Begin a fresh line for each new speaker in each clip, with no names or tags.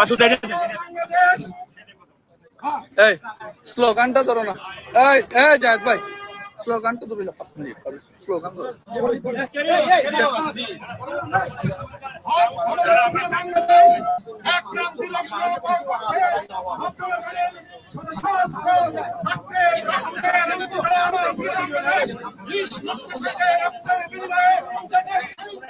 মাসুদ এই
এই স্লোগানটা ধরো না। এই এই জায়দ ভাই স্লোগানটা না ফার্স্ট মিনিট স্লোগান ধরো।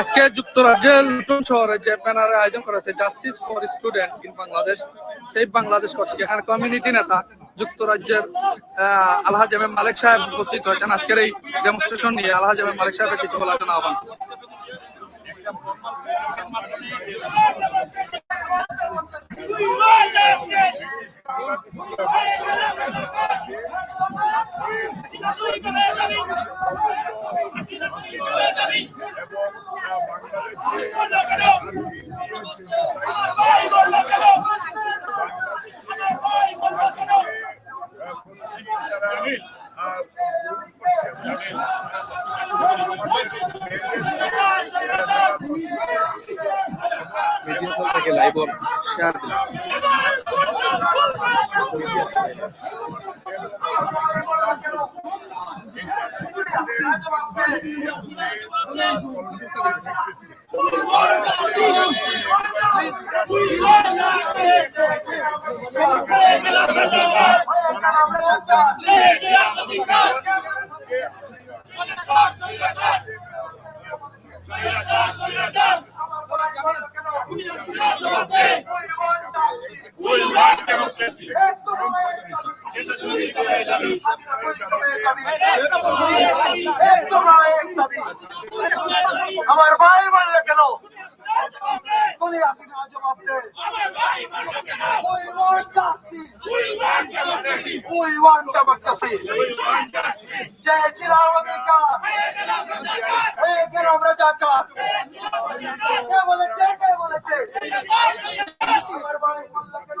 আজকে
যুক্তরাজ্যের লুটন শহরে যে ব্যানারের আয়োজন করা হয়েছে justice for student in Bangladesh সেই বাংলাদেশ কর্তৃক এখানে কমিউনিটি নেতা যুক্তরাজ্যের আলহাজ এম মালিক সাহেব উপস্থিত হয়েছেন আজকের এই ডেমনস্ট্রেশন নিয়ে আলহাজ এম মালিক সাহেবের কিছু বলার জন্য আহ্বান। ভিডিও কল থেকে লাইভ শেয়ার
আমার ভাই বললে কেন কোন আসিনা জবাব দে We want justice. We want democracy. চেয়েছিলাম অধিকার হয়ে গেলাম রাজাকার কে বলেছে কে বলেছে আমার ভাই বললে কেন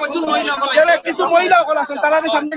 প্রচুর মহিলা যারা কিছু মহিলা তারা সামনে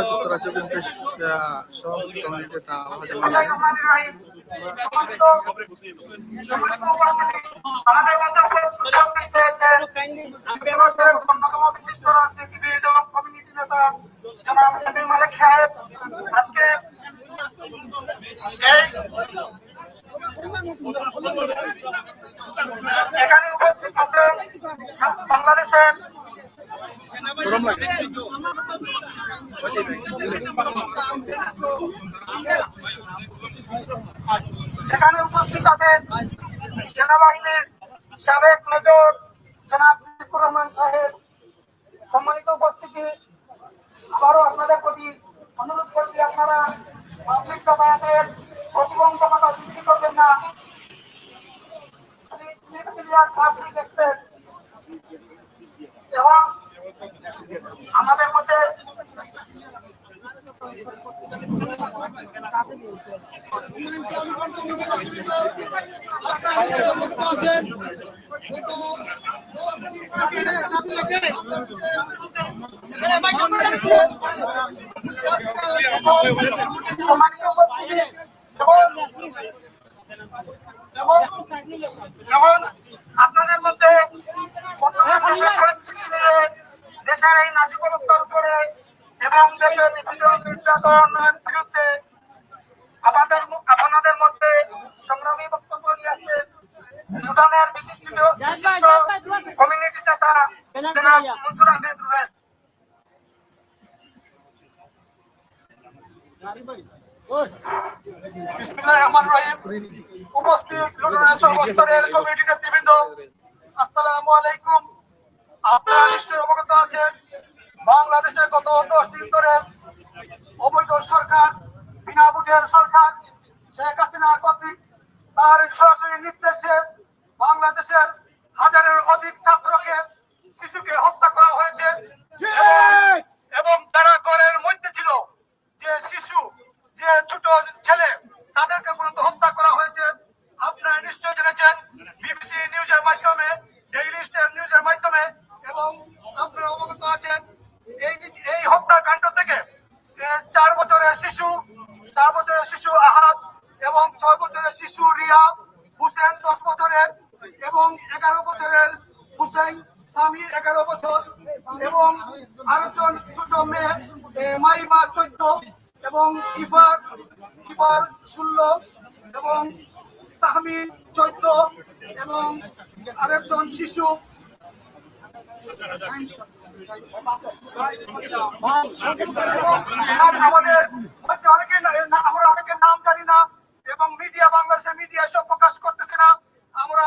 যুক্তরাজ্য
বাংলাদেশের অন্যতম বিশিষ্ট রাজনীতিবিদ এবং কমিউনিটি নেতা জনাব মালিক সাহেব আজকে এখানে উপস্থিত আছেন বাংলাদেশের
গরম লাগে
এখানে উপস্থিত আছেন সেনাবাহিনীর সাবেক মেজর জনাব সিদ্দিকুর রহমান সাহেব সম্মানিত উপস্থিতি আবারও আপনাদের প্রতি অনুরোধ করছি আপনারা পাবলিক যাতায়াতের প্রতিবন্ধকতা সৃষ্টি করবেন না পাবলিক অ্যাক্সেস এবং আমাদের মধ্যে সম্মানিত উপস্থিতি যেমন যেমন যেমন আপনাদের মধ্যে বর্তমান দেশের পরিস্থিতি নিয়ে দেশের এই নাজিকলস্তার উপরে এবং দেশের বিভিন্ন নির্যাতনের বিরুদ্ধে আমাদের ম- আপনাদের মধ্যে সংগ্রামী বক্তব্য নিয়ে আসছে সুদানের বিশিষ্ট বিশিষ্ট কমিউনিটি নেতা জনাব মনসুর আহমেদ রুবেল বিসমিল্লাহির রহমানির রহিম উপস্থিত কমিটি নেতৃবৃন্দ আসসালামু আলাইকুম আপনারা নিশ্চয়ই অবগত আছেন বাংলাদেশে গত দশ দিন ধরে অবৈধ সরকার বিনা ভোটের সরকার শেখ হাসিনা কর্তৃক তার সরাসরি নির্দেশে বাংলাদেশের হাজারের অধিক ছাত্রকে শিশুকে হত্যা করা হয়েছে। এবং- তারা করের ঘরের মধ্যে ছিল। যে শিশু যে ছোট ছেলে তাদেরকে পর্যন্ত হত্যা করা হয়েছে। আপনারা নিশ্চয় জেনেছেন বিবিসি নিউজের মাধ্যমে ডেইলি স্টার নিউজের মাধ্যমে এবং আপনারা অবগত আছেন এই এই হত্যাকাণ্ড থেকে এ, চার বছরের শিশু চার বছরের শিশু আহাদ এবং ছয় বছরের শিশু রিয়া হুসেন দশ বছরের এবং এগারো বছরের হুসেন সামির এগারো বছর এবং আরেকজন ছোট মেয়ে এ, মাইমা চোদ্দ এবং ইফার ইফার ষোলো এবং তাহমিন চোদ্দ এবং আরেকজন শিশু। আমাদের অনেকে আমরা অনেকের নাম জানি না এবং মিডিয়া, বাংলাদেশের মিডিয়া সব প্রকাশ করতেছে না। আমরা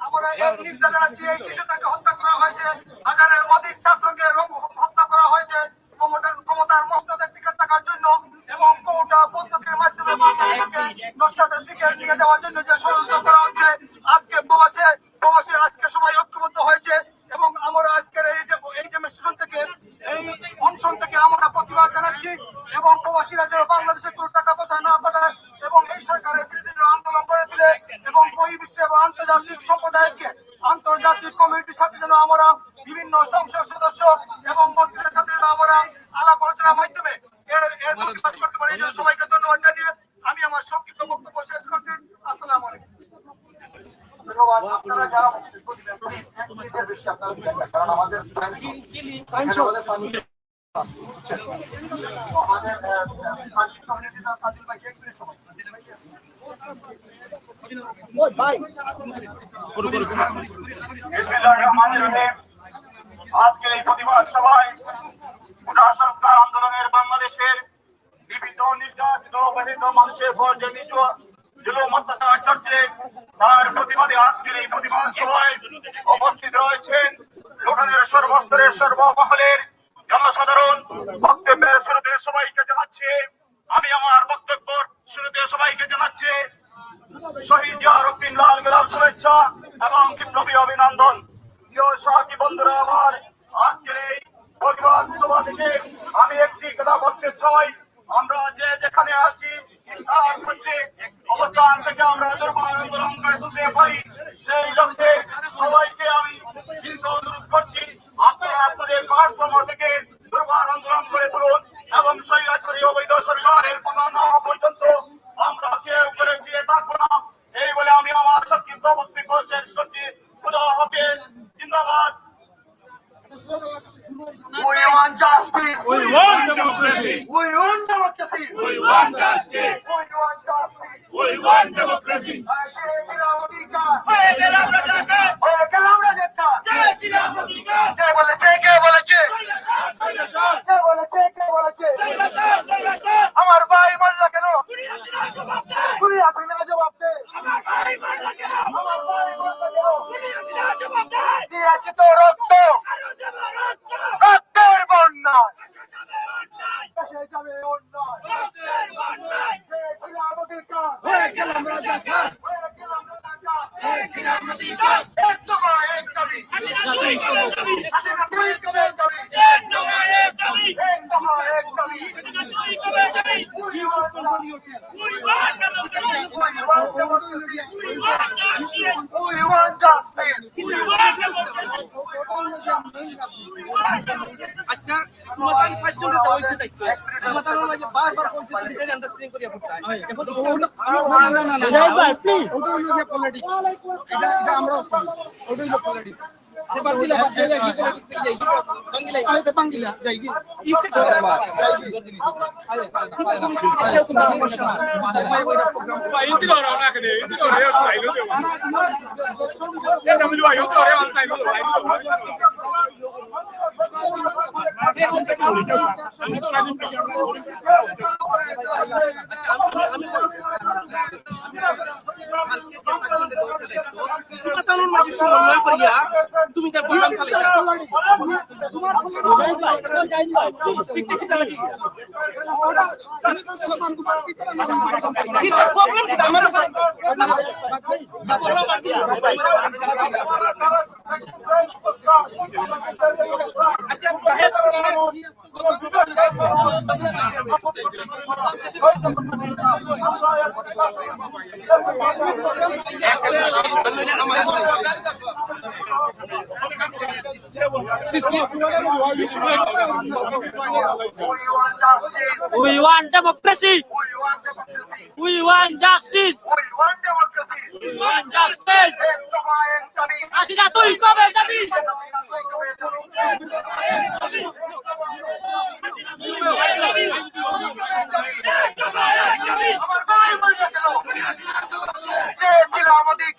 আমরা নিন্দা জানাচ্ছি এই শিশুটাকে হত্যা করা হয়েছে হাজারের অধিক ছাত্রকে রং- হত্যা করা হয়েছে ক্ষমতার ক্ষমতার মস্তদের টিকে থাকার জন্য এবং কোটা পদ্ধতির মাধ্যমে বাংলাদেশকে নস্বাদের দিকে নিয়ে যাওয়ার জন্য যে ষড়যন্ত্র করা হচ্ছে আজকে প্রবাসে প্রবাসে আজকে সবাই ঐক্যবদ্ধ হয়েছে এবং আমরা আজকের এই যে এই ডেমনস্ট্রেশন থেকে এই অনশন থেকে আমরা প্রতিবাদ জানাচ্ছি এবং প্রবাসীরা যেন বাংলাদেশে কোনো টাকা পয়সা না পাঠায় এবং এই সরকারের বিরুদ্ধে আন্দোলন করে দিলে বহির্বিশ্ব এবং আন্তর্জাতিক সম্প্রদায়কে আন্তর্জাতিক কমিউনিটির সাথে যেন আমরা বিভিন্ন সংসদ সদস্য এবং মন্ত্রীদের সাথে যেন আমরা আলাপ আলোচনার মাধ্যমে এর এর করতে পারি। সবাইকে ধন্যবাদ জানিয়ে আমি আমার সংক্ষিপ্ত বক্তব্য শেষ করছি। আসসালামু আলাইকুম। ধন্যবাদ। আপনারা যারা বেশি আপনারা কারণ আমাদের আমাদের আজকের এই প্রতিবাদ সভায় সংস্কার আন্দোলনের বাংলাদেশের বিভিন্ন নির্যাতিত অবহেলিত মানুষের উপর যে নিজ জুলুম অত্যাচার চলছে তার প্রতিবাদে আজকের এই প্রতিবাদ সভায় উপস্থিত রয়েছেন লুটনের সর্বস্তরের সর্বমহলের জনসাধারণ বক্তব্যের শুরুতে সবাইকে জানাচ্ছি আমি আমার বক্তব্য শুরুতে সবাইকে জানাচ্ছি শহীদ জিয়ারুদ্দিন, লাল গোলাপ শুভেচ্ছা এবং বিপ্লবী অভিনন্দন। প্রিয় সাথী বন্ধুরা, আমার আজকের এই প্রতিবাদ সভা থেকে আমি একটি কথা বলতে চাই। আমরা যে যেখানে আছি, তার মধ্যে অবস্থান থেকে আমরা দুর্বার আন্দোলন করে তুলতে পারি। সেই লক্ষ্যে সবাইকে আমি কিন্তু অনুরোধ করছি, আপনারা আপনাদের প্ল্যাটফর্ম থেকে দুর্বার আন্দোলন করে তুলুন এবং স্বৈরাচারী অবৈধ সরকারের
Bye-bye. আন্ডারস্ট্যান্ডিং করিয়া করতে এবার দিলে বাদ দিলে কি যাই বাঙ্গিলা ইফতে তোমার মাঝে সমন্বয় করিয়া তুমি তার প্রোগ্রাম চালাইতা ঠিক ঠিক ঠিক লাগি কি প্রবলেম আমার
Thank you.
We want democracy.
We want justice.
We want justice
We want
justice.
আমাদের